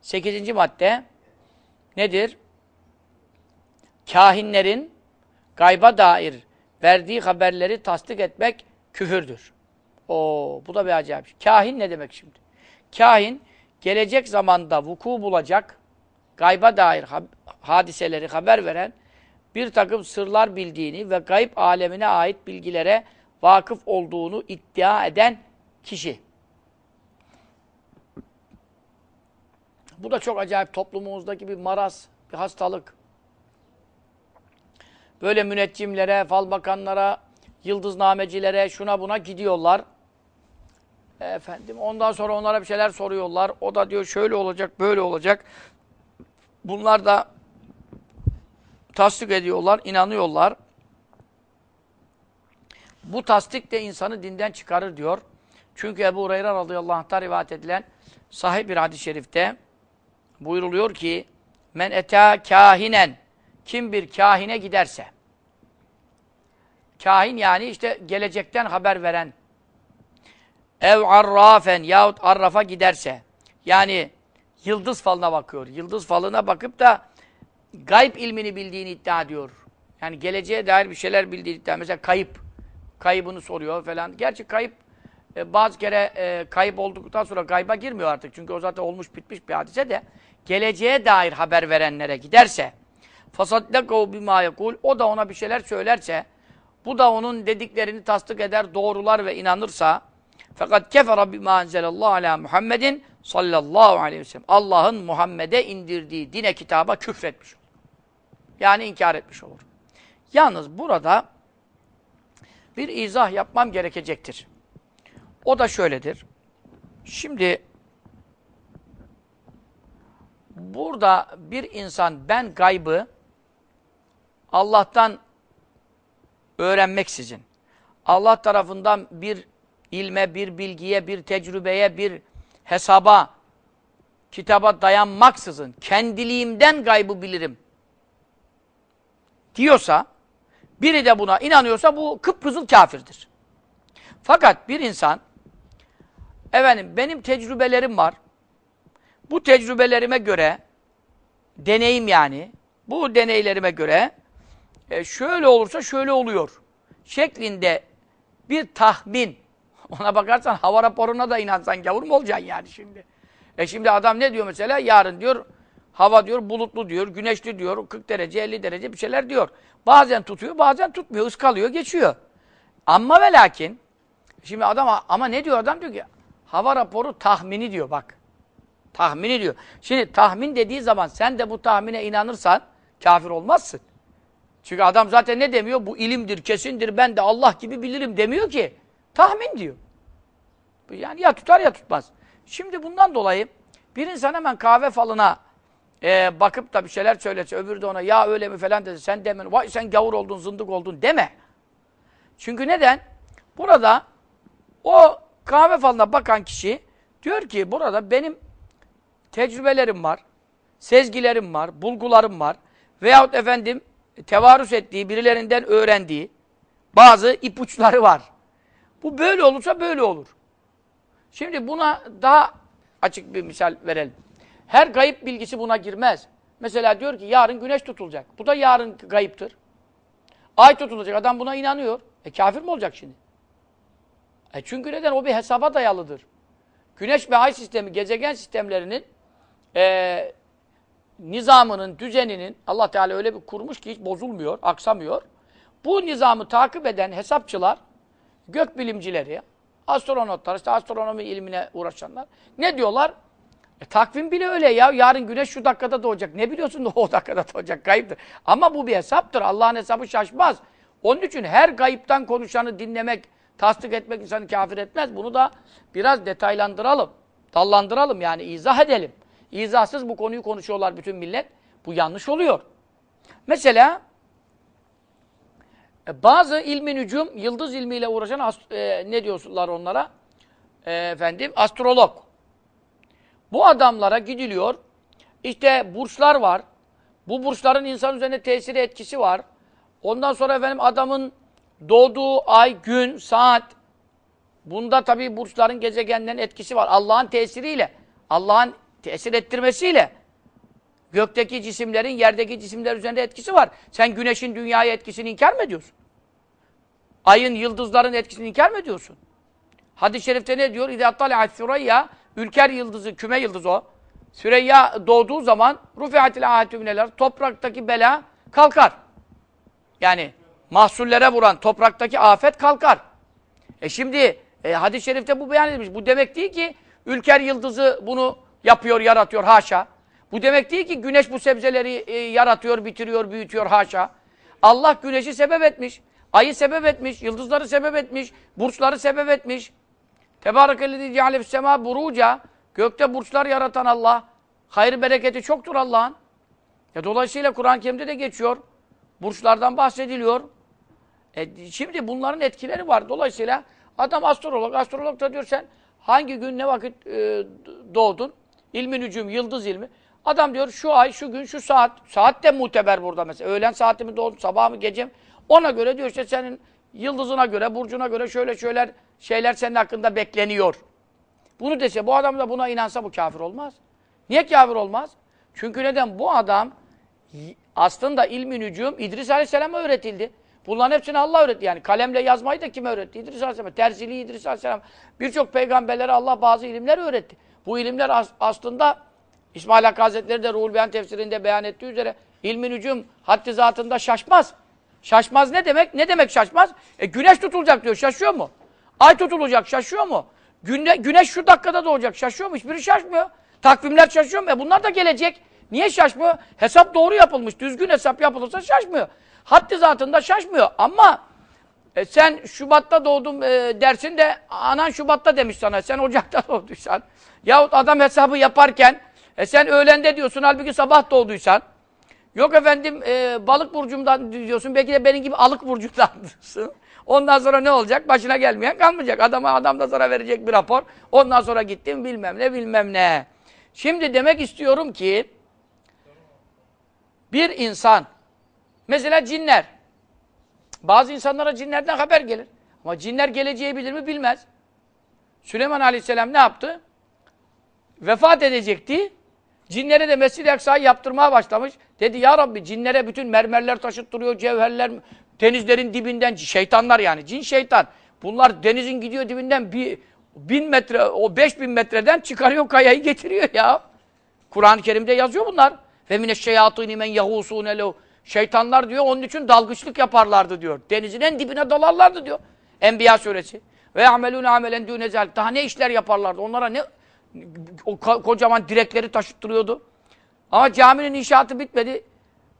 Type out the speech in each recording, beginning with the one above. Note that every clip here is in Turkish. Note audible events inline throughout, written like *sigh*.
Sekizinci madde nedir? Kahinlerin gayba dair verdiği haberleri tasdik etmek küfürdür. Oo, bu da bir acayip. şey. Kahin ne demek şimdi? Kahin gelecek zamanda vuku bulacak gayba dair ha- hadiseleri haber veren bir takım sırlar bildiğini ve gayb alemine ait bilgilere vakıf olduğunu iddia eden kişi. Bu da çok acayip toplumumuzdaki bir maraz, bir hastalık. Böyle müneccimlere, fal bakanlara, yıldıznamecilere, şuna buna gidiyorlar. Efendim ondan sonra onlara bir şeyler soruyorlar. O da diyor şöyle olacak, böyle olacak. Bunlar da tasdik ediyorlar, inanıyorlar. Bu tasdik de insanı dinden çıkarır diyor. Çünkü Ebu Hureyre radıyallahu anh'ta rivayet edilen sahih bir hadis-i şerifte buyruluyor ki men eta kahinen kim bir kahine giderse kahin yani işte gelecekten haber veren ev arrafen yahut arrafa giderse yani yıldız falına bakıyor. Yıldız falına bakıp da gayb ilmini bildiğini iddia ediyor. Yani geleceğe dair bir şeyler bildiğini iddia Mesela kayıp. Kaybını soruyor falan. Gerçi kayıp e, bazı kere e, kayıp olduktan sonra kayba girmiyor artık. Çünkü o zaten olmuş bitmiş bir hadise de geleceğe dair haber verenlere giderse fasaddakahu bima yekul o da ona bir şeyler söylerse bu da onun dediklerini tasdik eder, doğrular ve inanırsa fakat kefere bima enzelallahu ala Muhammedin sallallahu aleyhi ve sellem. Allah'ın Muhammed'e indirdiği dine kitaba küfretmiş olur. Yani inkar etmiş olur. Yalnız burada bir izah yapmam gerekecektir. O da şöyledir. Şimdi burada bir insan ben gaybı Allah'tan öğrenmeksizin, Allah tarafından bir ilme, bir bilgiye, bir tecrübeye, bir hesaba, kitaba dayanmaksızın kendiliğimden gaybı bilirim diyorsa, biri de buna inanıyorsa bu kıpkızıl kafirdir. Fakat bir insan, efendim benim tecrübelerim var, bu tecrübelerime göre, deneyim yani, bu deneylerime göre, e, şöyle olursa şöyle oluyor şeklinde bir tahmin. *laughs* Ona bakarsan hava raporuna da inansan gavur mu olacaksın yani şimdi? E şimdi adam ne diyor mesela? Yarın diyor hava diyor bulutlu diyor, güneşli diyor, 40 derece, 50 derece bir şeyler diyor. Bazen tutuyor, bazen tutmuyor, ıskalıyor, geçiyor. Ama ve lakin şimdi adam ama ne diyor adam diyor ki hava raporu tahmini diyor bak. Tahmini diyor. Şimdi tahmin dediği zaman sen de bu tahmine inanırsan kafir olmazsın. Çünkü adam zaten ne demiyor? Bu ilimdir, kesindir, ben de Allah gibi bilirim demiyor ki. Tahmin diyor. Yani ya tutar ya tutmaz. Şimdi bundan dolayı bir insan hemen kahve falına e, bakıp da bir şeyler söylese, öbürü de ona ya öyle mi falan dedi, sen deme, vay sen gavur oldun, zındık oldun deme. Çünkü neden? Burada o kahve falına bakan kişi diyor ki burada benim tecrübelerim var, sezgilerim var, bulgularım var veyahut efendim tevarüs ettiği, birilerinden öğrendiği bazı ipuçları var. Bu böyle olursa böyle olur. Şimdi buna daha açık bir misal verelim. Her gayip bilgisi buna girmez. Mesela diyor ki yarın güneş tutulacak. Bu da yarın gayiptir. Ay tutulacak. Adam buna inanıyor. E kafir mi olacak şimdi? E çünkü neden? O bir hesaba dayalıdır. Güneş ve ay sistemi, gezegen sistemlerinin e, nizamının, düzeninin Allah Teala öyle bir kurmuş ki hiç bozulmuyor, aksamıyor. Bu nizamı takip eden hesapçılar, gökbilimcileri, astronotlar, işte astronomi ilmine uğraşanlar ne diyorlar? E, takvim bile öyle ya. Yarın güneş şu dakikada doğacak. Ne biliyorsun da o dakikada doğacak? Kayıptır. Ama bu bir hesaptır. Allah'ın hesabı şaşmaz. Onun için her gayipten konuşanı dinlemek, tasdik etmek insanı kafir etmez. Bunu da biraz detaylandıralım. Dallandıralım yani izah edelim. İzahsız bu konuyu konuşuyorlar bütün millet. Bu yanlış oluyor. Mesela e, bazı ilmi nücum, yıldız ilmiyle uğraşan e, ne diyorlar onlara? E, efendim, astrolog. Bu adamlara gidiliyor. İşte burçlar var. Bu burçların insan üzerine tesiri etkisi var. Ondan sonra efendim adamın doğduğu ay, gün, saat. Bunda tabii burçların, gezegenlerin etkisi var. Allah'ın tesiriyle. Allah'ın tesir ettirmesiyle gökteki cisimlerin yerdeki cisimler üzerinde etkisi var. Sen güneşin dünyaya etkisini inkar mı ediyorsun? Ayın, yıldızların etkisini inkar mı ediyorsun? Hadis-i şerifte ne diyor? İde attali'at süreyya Ülker yıldızı, küme yıldızı o. Süreyya doğduğu zaman rufiatil ahatü mineler topraktaki bela kalkar. Yani mahsullere vuran topraktaki afet kalkar. E şimdi e, hadis-i şerifte bu beyan edilmiş. Bu demek değil ki Ülker yıldızı bunu yapıyor, yaratıyor haşa. Bu demek değil ki güneş bu sebzeleri e, yaratıyor, bitiriyor, büyütüyor haşa. Allah güneşi sebep etmiş. Ayı sebep etmiş, yıldızları sebep etmiş, burçları sebep etmiş. Tebârekellezî ceale fissemâ buruca. Gökte burçlar yaratan Allah. Hayır bereketi çoktur Allah'ın. Ya dolayısıyla Kur'an-ı Kerim'de de geçiyor. Burçlardan bahsediliyor. E, şimdi bunların etkileri var. Dolayısıyla adam astrolog. Astrolog da diyor sen hangi gün ne vakit e, doğdun? İlmi nücum, yıldız ilmi. Adam diyor şu ay, şu gün, şu saat. Saat de muteber burada mesela. Öğlen saati mi doğdun, sabah mı, gece mi? Ona göre diyor işte senin yıldızına göre, burcuna göre şöyle şöyle şeyler senin hakkında bekleniyor. Bunu dese, bu adam da buna inansa bu kafir olmaz. Niye kafir olmaz? Çünkü neden? Bu adam aslında ilmi nücum İdris Aleyhisselam'a öğretildi. Bunların hepsini Allah öğretti. Yani kalemle yazmayı da kime öğretti? İdris Aleyhisselam. Terziliği İdris Aleyhisselam. Birçok peygamberlere Allah bazı ilimler öğretti. Bu ilimler as- aslında İsmail Hakkı Hazretleri de Ruhul Beyan tefsirinde beyan ettiği üzere ilmi nücum haddi zatında şaşmaz. Şaşmaz ne demek? Ne demek şaşmaz? E güneş tutulacak diyor. Şaşıyor mu? Ay tutulacak. Şaşıyor mu? Güne, güneş şu dakikada doğacak. Şaşıyor mu? Hiçbiri şaşmıyor. Takvimler şaşıyor mu? E bunlar da gelecek. Niye şaşmıyor? Hesap doğru yapılmış. Düzgün hesap yapılırsa şaşmıyor. Haddi zatında şaşmıyor. Ama e, sen Şubat'ta doğdum e, dersin de anan Şubat'ta demiş sana. Sen Ocak'ta *laughs* doğduysan. Yahut adam hesabı yaparken e, sen öğlende diyorsun halbuki sabah doğduysan. Yok efendim e, balık burcumdan diyorsun. Belki de benim gibi alık burcundansın. *laughs* Ondan sonra ne olacak? Başına gelmeyen kalmayacak. Adama adam da sana verecek bir rapor. Ondan sonra gittim bilmem ne bilmem ne. Şimdi demek istiyorum ki bir insan mesela cinler bazı insanlara cinlerden haber gelir. Ama cinler geleceği bilir mi bilmez. Süleyman Aleyhisselam ne yaptı? Vefat edecekti. Cinlere de Mescid-i Aksa'yı yaptırmaya başlamış. Dedi ya Rabbi cinlere bütün mermerler taşıttırıyor, cevherler, denizlerin dibinden, şeytanlar yani, cin şeytan. Bunlar denizin gidiyor dibinden bir bin metre, o beş bin metreden çıkarıyor kayayı getiriyor ya. Kur'an-ı Kerim'de yazıyor bunlar. Ve mineşşeyatîni men yahûsûne lehu. Şeytanlar diyor onun için dalgıçlık yaparlardı diyor. Denizin en dibine dalarlardı diyor. Enbiya suresi. Ve amelûne amelen zâlik. Daha ne işler yaparlardı? Onlara ne o ko- kocaman direkleri taşıttırıyordu. Ama caminin inşaatı bitmedi.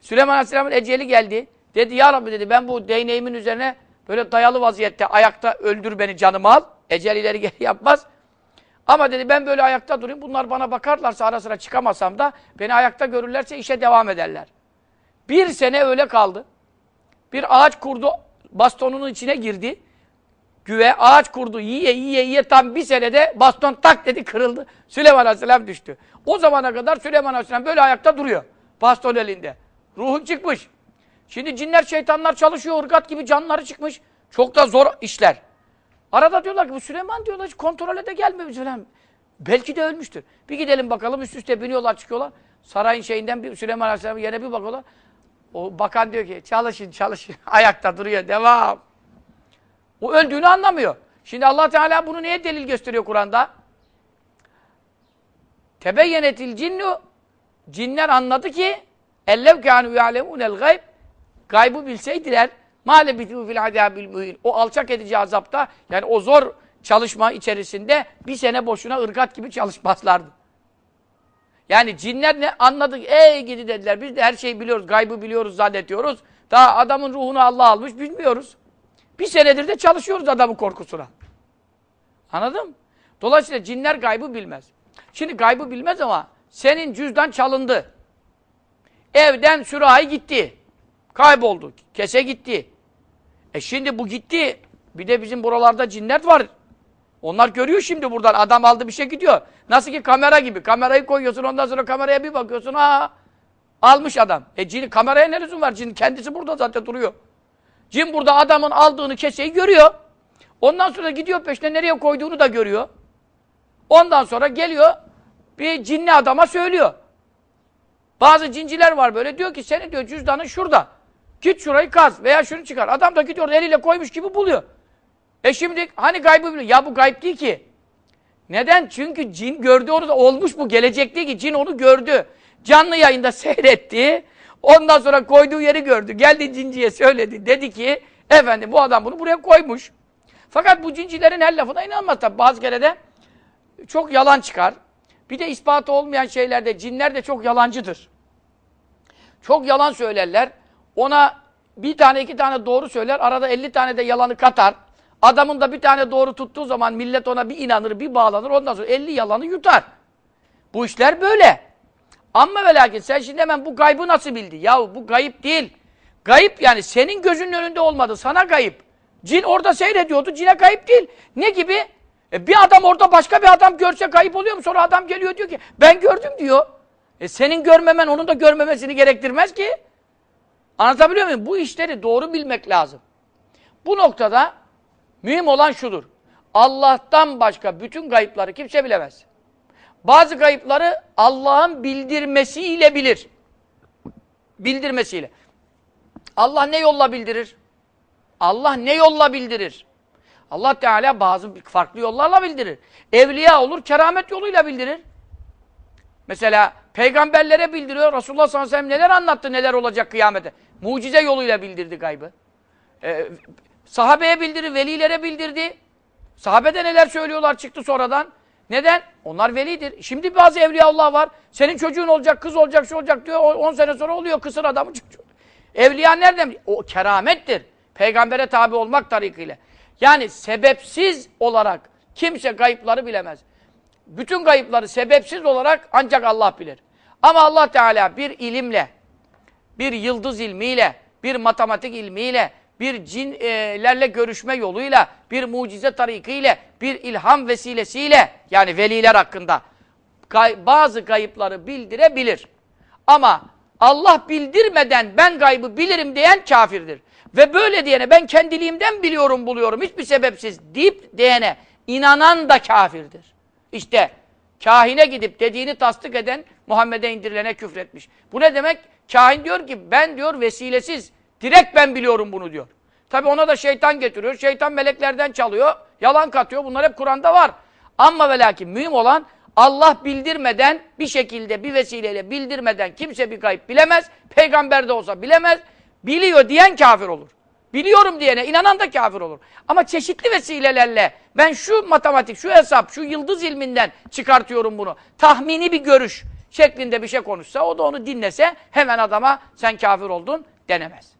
Süleyman Aleyhisselam'ın eceli geldi. Dedi ya Rabbi dedi ben bu değneğimin üzerine böyle dayalı vaziyette ayakta öldür beni canımı al. Ecel ileri geri *laughs* yapmaz. Ama dedi ben böyle ayakta durayım. Bunlar bana bakarlarsa ara sıra çıkamasam da beni ayakta görürlerse işe devam ederler. Bir sene öyle kaldı. Bir ağaç kurdu bastonunun içine girdi. Güve ağaç kurdu yiye yiye yiye tam bir senede baston tak dedi kırıldı. Süleyman Aleyhisselam düştü. O zamana kadar Süleyman Aleyhisselam böyle ayakta duruyor. Baston elinde. Ruhu çıkmış. Şimdi cinler şeytanlar çalışıyor ırgat gibi canları çıkmış. Çok da zor işler. Arada diyorlar ki bu Süleyman diyorlar hiç kontrole de gelmemiş falan. Belki de ölmüştür. Bir gidelim bakalım üst üste biniyorlar çıkıyorlar. Sarayın şeyinden bir Süleyman Aleyhisselam'ın yerine bir bakıyorlar. O bakan diyor ki çalışın çalışın. *laughs* Ayakta duruyor devam. O öldüğünü anlamıyor. Şimdi Allah Teala bunu neye delil gösteriyor Kur'an'da? Tebeyyenetil cinnu Cinler anladı ki ellev kânû ya'lemûnel gayb Gaybı bilseydiler mâle bitû fil azâbil mühîn O alçak edici azapta yani o zor çalışma içerisinde bir sene boşuna ırgat gibi çalışmazlardı. Yani cinler ne anladık? Ey gidi dediler. Biz de her şeyi biliyoruz. Gaybı biliyoruz zannediyoruz. Daha adamın ruhunu Allah almış bilmiyoruz. Bir senedir de çalışıyoruz adamın korkusuna. Anladın mı? Dolayısıyla cinler gaybı bilmez. Şimdi gaybı bilmez ama senin cüzdan çalındı. Evden sürahi gitti. Kayboldu. Kese gitti. E şimdi bu gitti. Bir de bizim buralarda cinler var. Onlar görüyor şimdi buradan. Adam aldı bir şey gidiyor. Nasıl ki kamera gibi. Kamerayı koyuyorsun ondan sonra kameraya bir bakıyorsun. Aa, almış adam. E cin, kameraya ne lüzum var? Cin kendisi burada zaten duruyor. Cin burada adamın aldığını keseyi görüyor. Ondan sonra gidiyor peşine nereye koyduğunu da görüyor. Ondan sonra geliyor bir cinli adama söylüyor. Bazı cinciler var böyle diyor ki senin diyor cüzdanın şurada. Git şurayı kaz veya şunu çıkar. Adam da gidiyor eliyle koymuş gibi buluyor. E şimdi hani gaybı biliyor. Ya bu gayb değil ki. Neden? Çünkü cin gördü onu da olmuş bu. Gelecek ki. Cin onu gördü. Canlı yayında *laughs* seyretti. Ondan sonra koyduğu yeri gördü. Geldi cinciye söyledi. Dedi ki efendim bu adam bunu buraya koymuş. Fakat bu cincilerin her lafına inanmaz tabi. Bazı kere de çok yalan çıkar. Bir de ispatı olmayan şeylerde cinler de çok yalancıdır. Çok yalan söylerler. Ona bir tane iki tane doğru söyler. Arada 50 tane de yalanı katar. Adamın da bir tane doğru tuttuğu zaman millet ona bir inanır, bir bağlanır. Ondan sonra 50 yalanı yutar. Bu işler böyle. Ama ve lakin sen şimdi hemen bu gaybı nasıl bildi? Ya bu gayip değil. Gayip yani senin gözünün önünde olmadı. Sana gayip. Cin orada seyrediyordu. Cine gayip değil. Ne gibi? E bir adam orada başka bir adam görse gayip oluyor mu? Sonra adam geliyor diyor ki ben gördüm diyor. E senin görmemen onun da görmemesini gerektirmez ki. Anlatabiliyor muyum? Bu işleri doğru bilmek lazım. Bu noktada mühim olan şudur. Allah'tan başka bütün gayıpları kimse bilemez. Bazı gayıpları Allah'ın bildirmesiyle bilir. Bildirmesiyle. Allah ne yolla bildirir? Allah ne yolla bildirir? Allah Teala bazı farklı yollarla bildirir. Evliya olur, keramet yoluyla bildirir. Mesela peygamberlere bildiriyor. Resulullah sallallahu aleyhi ve sellem neler anlattı, neler olacak kıyamete. Mucize yoluyla bildirdi gaybı. Ee, sahabeye bildirir, velilere bildirdi. Sahabede neler söylüyorlar çıktı sonradan. Neden? Onlar velidir. Şimdi bazı evliyaullah var. Senin çocuğun olacak, kız olacak, şu olacak diyor. 10 sene sonra oluyor kısır adamın çocuğu. Evliya nereden? O keramettir. Peygambere tabi olmak tarikıyla. Yani sebepsiz olarak kimse kayıpları bilemez. Bütün kayıpları sebepsiz olarak ancak Allah bilir. Ama Allah Teala bir ilimle, bir yıldız ilmiyle, bir matematik ilmiyle, bir cinlerle görüşme yoluyla, bir mucize tarikiyle, bir ilham vesilesiyle yani veliler hakkında gay bazı kayıpları bildirebilir. Ama Allah bildirmeden ben gaybı bilirim diyen kafirdir. Ve böyle diyene ben kendiliğimden biliyorum buluyorum hiçbir sebepsiz deyip diyene inanan da kafirdir. İşte kahine gidip dediğini tasdik eden Muhammed'e indirilene küfretmiş. Bu ne demek? Kahin diyor ki ben diyor vesilesiz direkt ben biliyorum bunu diyor. Tabi ona da şeytan getiriyor. Şeytan meleklerden çalıyor. Yalan katıyor. Bunlar hep Kur'an'da var. Ama ve lakin mühim olan Allah bildirmeden bir şekilde bir vesileyle bildirmeden kimse bir kayıp bilemez. Peygamber de olsa bilemez. Biliyor diyen kafir olur. Biliyorum diyene inanan da kafir olur. Ama çeşitli vesilelerle ben şu matematik, şu hesap, şu yıldız ilminden çıkartıyorum bunu. Tahmini bir görüş şeklinde bir şey konuşsa o da onu dinlese hemen adama sen kafir oldun denemez.